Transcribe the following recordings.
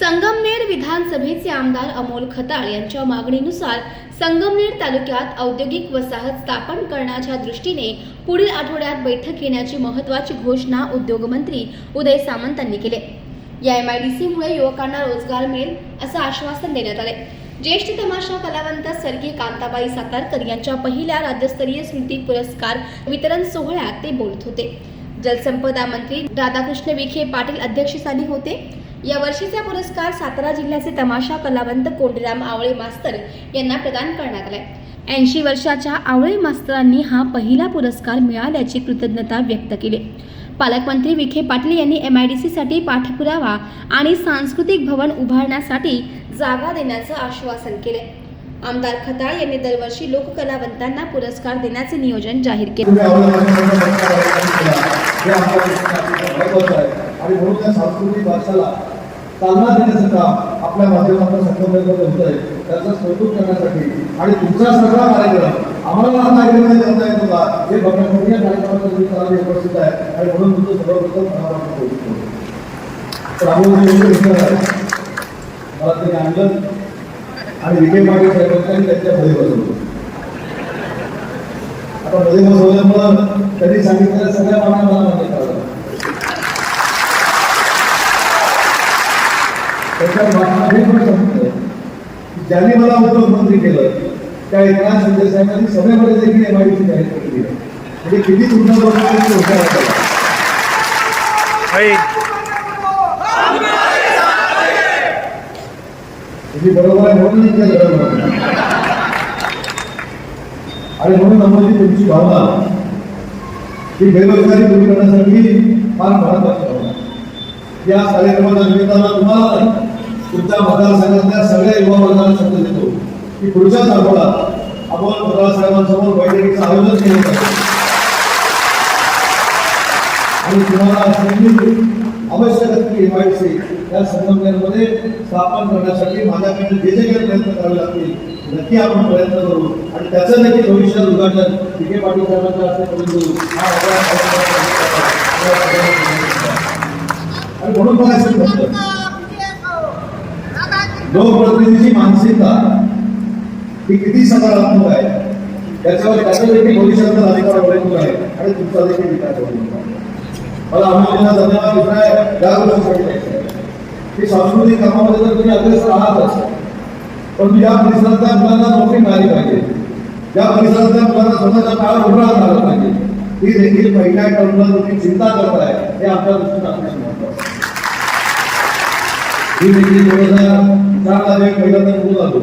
संगमनेर विधानसभेचे आमदार अमोल खताळ यांच्या मागणीनुसार संगमनेर तालुक्यात औद्योगिक वसाहत स्थापन करण्याच्या दृष्टीने पुढील आठवड्यात बैठक घेण्याची महत्त्वाची घोषणा उद्योगमंत्री उदय सामंत यांनी केली. या एम आय डी सीमुळे युवकांना रोजगार मिळेल असं आश्वासन देण्यात आले. ज्येष्ठ तमाशा कलावंत स्वर्गीय कांताबाई सातारकर यांच्या पहिल्या राज्यस्तरीय स्मृती पुरस्कार वितरण सोहळ्यात ते बोलत होते. जलसंपदा मंत्री राधाकृष्ण विखे पाटील अध्यक्षस्थानी होते. या वर्षीचा पुरस्कार सातारा जिल्ह्याचे तमाशा कलावंत कोंडीराम आवळे मास्तर यांना प्रदान करण्यात आलाय. ऐंशी वर्षाच्या आवळे मास्तरांनी हा पहिला पुरस्कार मिळाल्याची कृतज्ञता व्यक्त केली. पालकमंत्री विखे पाटील यांनी एम आय डी सीसाठी पाठपुरावा आणि सांस्कृतिक भवन उभारण्यासाठी जागा देण्याचं आश्वासन केले आमदार खताळ यांनी दरवर्षी लोककलावंतांना पुरस्कार देण्याचे नियोजन जाहीर केले. आणि म्हणून त्या सांस्कृतिक भाषेला चालना देण्याचं काम आपल्या माध्यमातून संकल्पनेमध्ये होत आहे त्याचं कौतुक करण्यासाठी आणि तुमचा सगळा कार्यक्रम आम्हाला आता अग्रीमेंट करता येतो का हे बघण्यासाठी या कार्यक्रमाचा तुम्ही करायला उपस्थित आहे आणि म्हणून तुमचं सर्वप्रथम मनापासून कौतुक करतो तर मला ते आणलं आणि विखे पाटील साहेबांनी त्यांच्या मध्ये बसवलं आता मध्ये बसवल्यामुळं त्यांनी सांगितलेल्या सगळ्या मागण्या मला मान्य कराव्या त्याच्या मागणं हे पण सांगितलं की ज्यांनी मला उद्योगमंत्री केलं त्या एकनाथ शिंदे साहेबांनी सभेमध्ये देखील एमआयडीसी जाहीर केली म्हणजे किती तुमच्या तुम्ही बरोबर आहे म्हणून. आणि म्हणून आम्हाला तुमची भावना. ही बेरोजगारी दूर करण्यासाठी फार महत्वाची भावना. या कार्यक्रमाच्या निमित्तानं पुढच्या मतदारसंघातल्या सगळ्या युवा वर्गाला शब्द देतो. की पुढच्या आठवड्यात आपण मतदारसंघांसमोर बैठकीचं आयोजन केलं पाहिजे. आणि तुम्हाला संधी आवश्यक असलेली एमआयसी या संघटनेमध्ये स्थापन करण्यासाठी माझ्याकडे जे जे काही प्रयत्न करावे लागतील नक्की आपण प्रयत्न करू. आणि त्याचं देखील भविष्यात उद्घाटन विखे पाटील साहेबांच्या हस्ते करून देऊ. आणि म्हणून मला असं म्हणतं लोकप्रतिनिधीची मानसिकता ही किती सकारात्मक आहे त्याच्यावर त्याचा देखील भविष्याचा अधिकार अवलंबून आहे आणि तुमचा देखील विकास अवलंबून आहे? मला अमोलजींना धन्यवाद दुसऱ्या या गोष्टीसाठी. द्यायचं की सांस्कृतिक कामामध्ये जर तुम्ही अग्रेसर आहातच. पण या परिसरातल्या मुलांना नोकरी मिळाली पाहिजे. या परिसरातल्या मुलांना स्वतःच्या काळ उभा झाला पाहिजे. ही देखील पहिल्या टर्मला तुम्ही चिंता करताय हे आपल्या दृष्टीने अतिशय महत्वाचं आहे. देखील दोन हजार पहिल्यांदा निवडून आलो.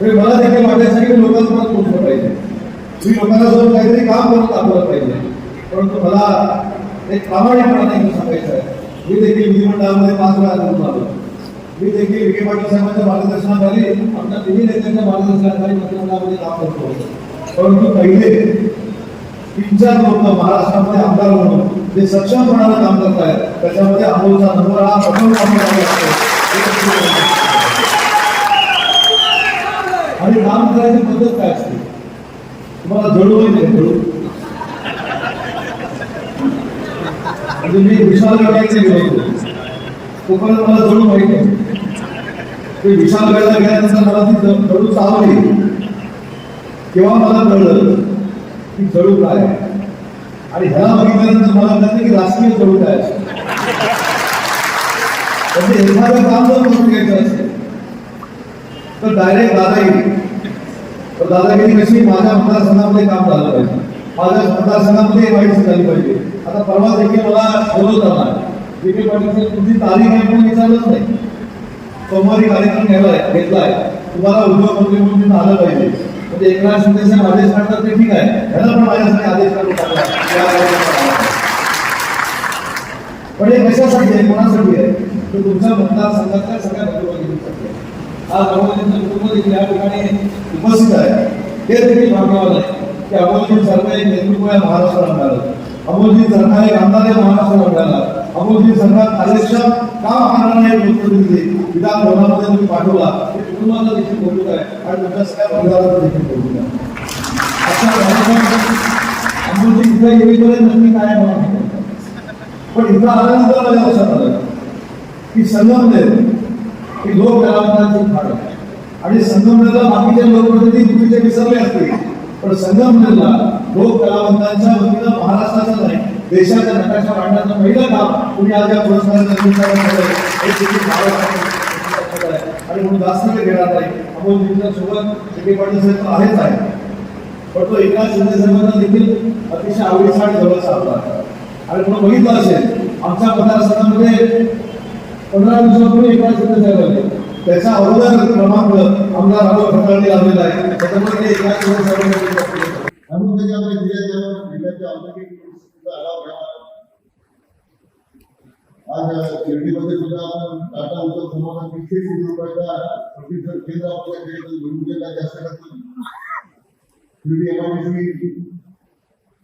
तरी मला देखील वाटायचं लोकांसोबत पोहोचलं पाहिजे मी लोकांना काहीतरी काम करून दाखवलं पाहिजे परंतु मला एक प्रामाणिकपणाने इथं सांगायचं आहे. मी देखील विधिमंडळामध्ये पाच वेळा निवडून आलो. मी देखील विखे पाटील साहेबांच्या मार्गदर्शनाखाली आमच्या तिन्ही नेत्यांच्या मार्गदर्शनाखाली मंत्रिमंडळामध्ये काम करतो परंतु पहिले तीन चार लोक महाराष्ट्रामध्ये आमदार म्हणून. जे सक्षमपणाला काम करत आहेत त्याच्यामध्ये अमोलचा नंबर हा प्रथम आणि काम करायची पद्धत काय असते? तुम्हाला जळू माहिती आहे जळू म्हणजे मी विशाल गडायचे गेलो होतो मला जळू माहिती आहे. ते विशाल गडायला गेल्यानंतर मला ती ज- जळू चालवली तेव्हा मला कळलं? की जळू काय आहे. आणि ह्या बघितल्यानंतर मला कळलं की राजकीय जळू काय म्हणजे एखादं काम जर करून घ्यायचं असेल तर डायरेक्ट दादागिरी. तर दादागिरी कशी माझ्या मतदारसंघामध्ये काम झालं पाहिजे. माझ्या मतदारसंघामध्ये वाईट झाली पाहिजे. आता परवा देखील मला बोलवताना आला विखे पाटील तुमची तारीख आहे पण विचारलंच नाही. सोमवारी कार्यक्रम घ्यायला घेतलाय तुम्हाला उद्योगमंत्री म्हणून आलं पाहिजे. म्हणजे एकनाथ शिंदे साहेब आदेश काढतात ते ठीक आहे. ह्याला पण माझ्यासाठी आदेश काढून पण हे कशासाठी आहे? कोणासाठी आहे? तर तुमच्या मतदारसंघातल्या सगळ्या बंधुभगिनींसाठी आहे. आज अमोलजींचं कुटुंब देखील या ठिकाणी उपस्थित आहे. हे देखील भाग्यवान आहे की अमोलजी सारखं एक नेतृत्व या महाराष्ट्राला मिळालं. अमोलजी सारखा एक आमदार महाराष्ट्राला मिळाला. अबोधी संघात अध्यक्ष का महाराणा एक लोकप्रतिनिधी विधान भवनामध्ये तुम्ही पाठवला. हे कुटुंबाला देखील कौतुक आहे. आणि तुमच्या सगळ्या परिवाराला देखील कौतुक आहे. येईपर्यंत काय आहे पण इथं आल्यानंतर माझ्या लक्षात आलं? की संगमनेर ही लोक कलावंतांची फार आहे आणि संगमनेरला बाकीचे लोकप्रतिनिधी विसरले असते पण संगमनेरला लोक कलावंतांच्या वतीनं महाराष्ट्राचा नाही. देशाच्या नकाशा मांडण्याचं पहिलं काम तुम्ही आज या पुरस्काराच्या आणि म्हणून जास्त वेळ घेणार नाही. अमोल जिंकल्या सोबत विखे पाटील साहेब आहेच आहे पण तो एकनाथ शिंदे साहेबांना देखील अतिशय आवडीचा आणि जवळ साधला आणि म्हणून बघितलं असेल आमच्या मतदारसंघामध्ये पंधरा दिवसापूर्वी एकनाथ शिंदे साहेब आले त्याचा अगोदर क्रमांक आमदार राघव खताळने लावलेला आहे. त्याच्यामुळे ते एकनाथ शिंदे साहेबांना म्हणून त्याच्या आपल्या जिल्ह्याच्या जिल्ह्याच्या औद्योगिक आज शिर्डीमध्ये सुद्धा टाटा उत्तर तीनशे कोटी रुपयाचा प्रशिक्षण केंद्र जास्त शिर्डी एमआयडीसी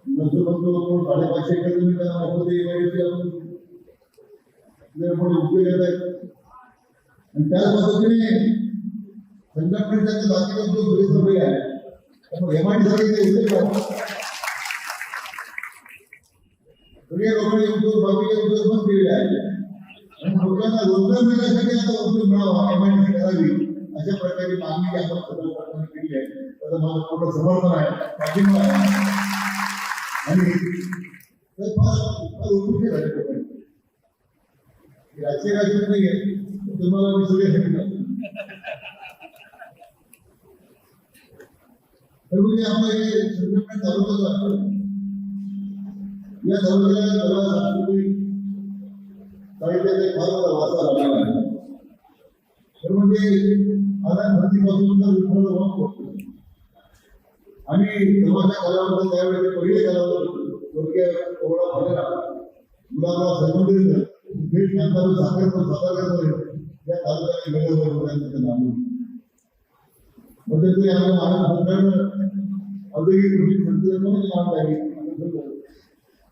नंतर म्हणतो साडेपाचशे किलोमीटर मोफत एमआयडीसी आपण मोठे उपयोग येत आहेत आणि त्याच पद्धतीने संघटनेच्या बाकीचे उद्योग घरी आहे त्यामुळे एमआयडीसी ते लोकांनी उद्योग बाकीचे उद्योग बंद केलेले आहेत आणि लोकांना रोजगार मिळण्यासाठी आता उद्योग मिळावा करावी अशा प्रकारे मागणी आपण केली आहे त्याचं माझं पूर्ण समर्थन आहे पाठिंबा आहे आणि फार फार राजकारण नाही आहे तुम्हाला मी सगळे सांगितलं तर म्हणजे आपलं हे संघटना तालुक्यात या तालुक्याला सर्व सांस्कृतिक काही एक फार मोठा लागला आहे. तर म्हणजे आनंद भरतीपासून तर विठ्ठल भाव आणि तमाशा कलावंत त्यावेळेस ते पहिले कलावंत थोडक्या कोवळा फटेला मुलाला सरमंदिर थेट शांताराम पण सातारकर या तालुक्याने वेगवेगळ्या लोकांनी तिथे म्हणजे ते आम्हाला महाराष्ट्र औद्योगिक कृषी काम आहे.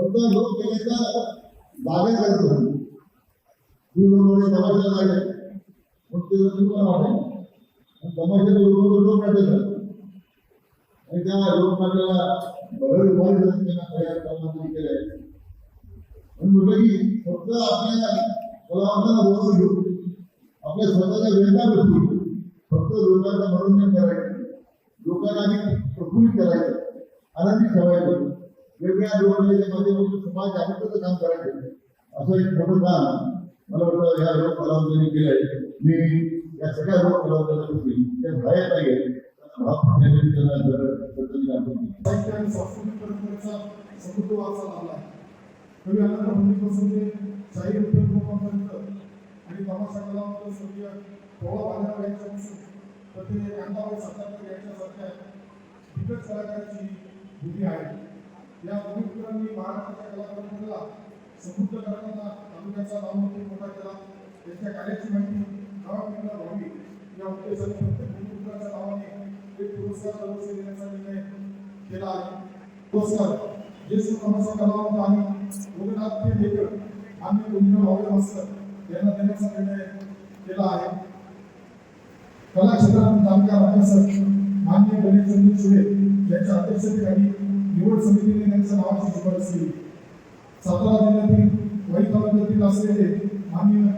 फक्त लोक केल्याचा दावे करतो तुम्ही तमाशा लागले मग ते वाटेल तमाशा लोक लोक वाटेल आणि त्या लोकमान्याला बरं उभारी त्यांना तयार करण्यासाठी आहे म्हणून म्हटलं की फक्त आपल्या कलावंतांना बोलून घेऊ. आपल्या स्वतःच्या वेदना बसू फक्त लोकांचं मनोरंजन करायचं. लोकांना अधिक प्रफुल्लित करायचं. आनंदी ठेवायचं. वेगवेगळ्या लोकांच्या माध्यमातून समाज जागृतीचं काम करायचं असं एक मोठं काम मला वाटतं या लोक कलावंतांनी केलंय. मी या सगळ्या लोक कलावंतांना त्या बाहेर नाही समृद्ध वारसा आहे. कवी अनंत भूमीपासून ते शाहीर विठ्ठल आणि तमाशा कलावंत स्वर्गीय पोळा भांडार यांच्यापासून तर ते कांताबाई सातारकर यांच्यासारख्या दिग्गज भूमी आहे. या भूमिपुत्रांनी महाराष्ट्राच्या कला. समृद्ध करताना तालुक्याचा नावमोठी मोठा केला. त्यांच्या कार्याची माहिती गावाकडे व्हावी या उद्देशाने प्रत्येक भूमिपुत्राच्या नावाने एक पुरस्कार दरवर्षी देण्याचा निर्णय केला आहे. पुरस्कार ज्येष्ठ तमाशा कलावंत आणि रघुनाथ के लेकर आम्ही गुंजन भावे मास्तर यांना देण्याचा निर्णय केला आहे. कला क्षेत्रात जाणकार अभ्यासक मान्य गणेशचंद्र सुरे यांच्या अध्यक्षतेखाली निवड समितीने त्यांच्या नावाची शिफारस केली सातारा जिल्ह्यातील वाई तालुक्यातील असलेले मान्य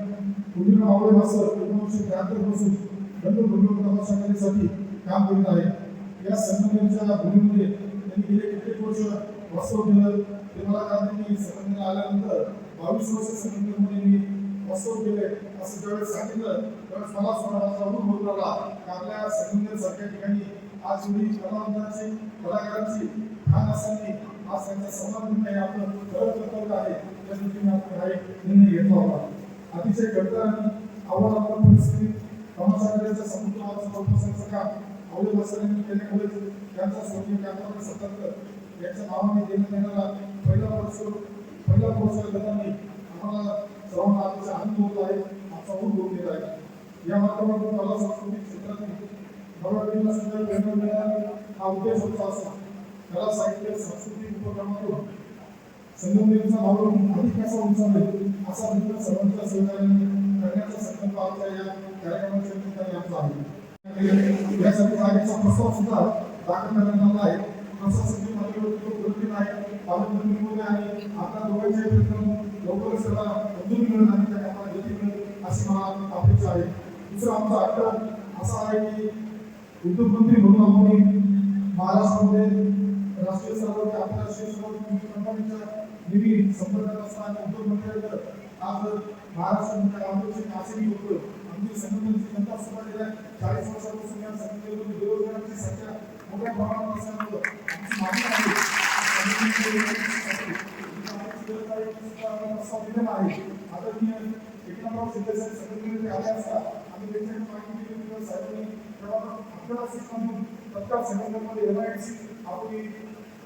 गुंजन आवळे मास्तर एकोणीसशे त्र्याहत्तरपासून दंड तमाशा कलेसाठी काम करीत आहे या संघटनेच्या भूमीमध्ये त्यांनी गेले कित्येक वर्ष वास्तव केलं. ते मला कारण की संघटनेला आल्यानंतर बावीस वर्ष संघटनेमध्ये मी वास्तव केले असं ज्यावेळेस सांगितलं. त्यावेळेस मला स्वतःचा अनुभव लागला की आपल्या संघटनेसारख्या ठिकाणी आज एवढी कलावंतांची कलाकारांची खान असताना आज त्यांचा सन्मान नाही आपलं खरं कर्तव्य आहे त्या दृष्टीने आपण हा एक निर्णय घेतला होता अतिशय गडकर आणि आव्हानात्मक परिस्थितीत तमाशा करण्याचं समुद्र वाचन काम अवघड वसरणी केल्यामुळे त्यांचा स्वर्गीय कांताबाई सतर्क यांच्या नावाने देण्यात येणारा पहिला पुरस्कार पहिला पुरस्कार देताना आम्हाला सर्वांना अतिशय आनंद होत आहे आमचा ऊर होऊन येत आहे या माध्यमातून कला सांस्कृतिक क्षेत्रातील नवरात्रीला सध्या प्रेरणा मिळाला हा उद्देश होता असा. कला साहित्य सांस्कृतिक उपक्रमातून संगमनेरचा भाव अधिक कसा उंचावेल असा मित्र सर्वांच्या सहकार्याने करण्याचा संकल्प आमच्या या कार्यक्रमाच्या ठिकाणी आमचा आहे. यासाठी जागेचा प्रस्ताव सुद्धा दाखल करण्यात आला आहे. प्रशासकीय माध्यमातून आहे पालकमंत्री आणि आपल्या दोघांचे प्रयत्न लवकरच त्याला मंजुरी मिळेल आणि त्या कामाला गती मिळेल अशी मला अपेक्षा आहे. दुसरा आमचा अटक असा आहे की उद्योगमंत्री म्हणून आम्ही महाराष्ट्रामध्ये राष्ट्रीय स्तरावर आंतरराष्ट्रीय स्तरावर विविध कंपनीच्या निधी संपर्कात असताना उद्योग मंत्र्यांकडे आज महाराष्ट्रामध्ये आंदोलनाचे नाशिक लोक आमची संघटनेची जनता सभा गेल्या चाळीस वर्षापासून या संघटनेमध्ये बेरोजगारांची संख्या मोठ्या प्रमाणात असल्यामुळं आमची मागणी आहे. आदरणीय एकनाथराव शिंदेसाहेब संघटनेमध्ये आले असता आम्ही त्यांच्याकडे मागणी केली साहेबांनी तेव्हा आपल्याला तत्काळ संघटनेमध्ये आपली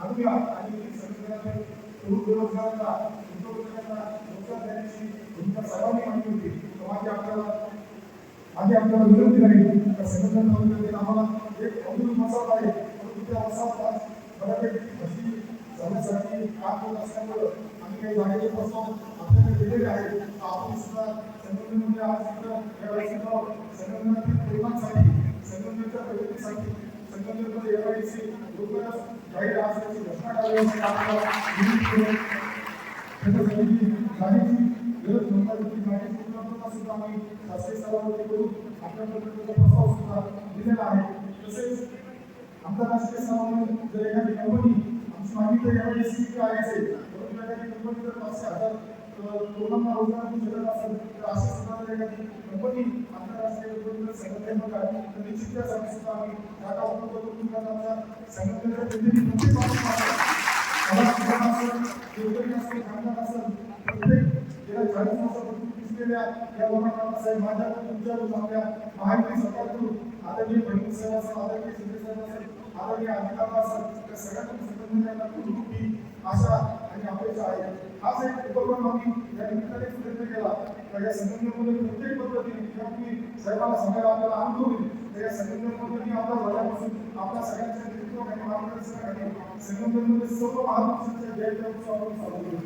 आणूया आणि संघटनेमध्ये तरुण बेरोजगारांना उद्योजकांना रोजगार देण्याची भूमिका सर्वांनी मांडली होती. माझी आपल्याला माझी आपल्याला विनंती राहील त्या संघटनेमध्ये आम्हाला एक अमूल मसाला आहे. परंतु त्या मसाला बऱ्यापैकी जाण्यासाठी काम होत असल्यामुळं आम्ही काही जागेचे प्रस्ताव आपल्याकडे दिलेले आहेत आपण सुद्धा संघटनेमध्ये आज इथं या वेळेस इथं प्रेमासाठी संघटनेमध्ये लवकरच जाहीर आज त्याची घोषणा गरज नव्हता उपलब्धता सुद्धा आम्ही शासकीय स्तरावरती करून प्रस्ताव सुद्धा दिलेला आहे. तसेच आंतरराष्ट्रीय स्तरावर जर एखादी कंपनी आमची मागणी तर यावेळी काय आहे असेल परंतु एखादी कंपनी जर पाचशे हजार अ, लोकांना रोजगार देऊ शकत असेल तर अशा सुद्धा कंपनी आंतरराष्ट्रीय आहे तर निश्चित त्यासाठी सुद्धा आम्ही करून आमच्या संघटनेच्या प्रतिनिधी असेल, असेल, प्रत्येक गेल्या चाळीस वर्षापासून दिसलेल्या या साहेब माझ्याकडून तुमच्याकडून आपल्या महायुती सरकारकडून आदरणीय फडणवीस साहेब असेल आदरणीय शिंदे साहेब असेल आदरणीय अधिकार असेल त्या सगळ्यांकडून संघटनेला आशा आणि आपले आहे हाच एक उपक्रम आम्ही या निमित्ताने प्रयत्न केला. तर या संघटनेमध्ये प्रत्येक पद्धतीने यापूर्वी साहेबांना सांगायला आपल्याला आनंद होईल तर या संघटनेमध्ये मी आमदार झाल्यापासून आपल्या सगळ्यांचं नेतृत्व आणि मार्गदर्शन आणि संघटनेमध्ये सर्व महापुरुषांच्या जयंत्या उत्सव आपण साजरा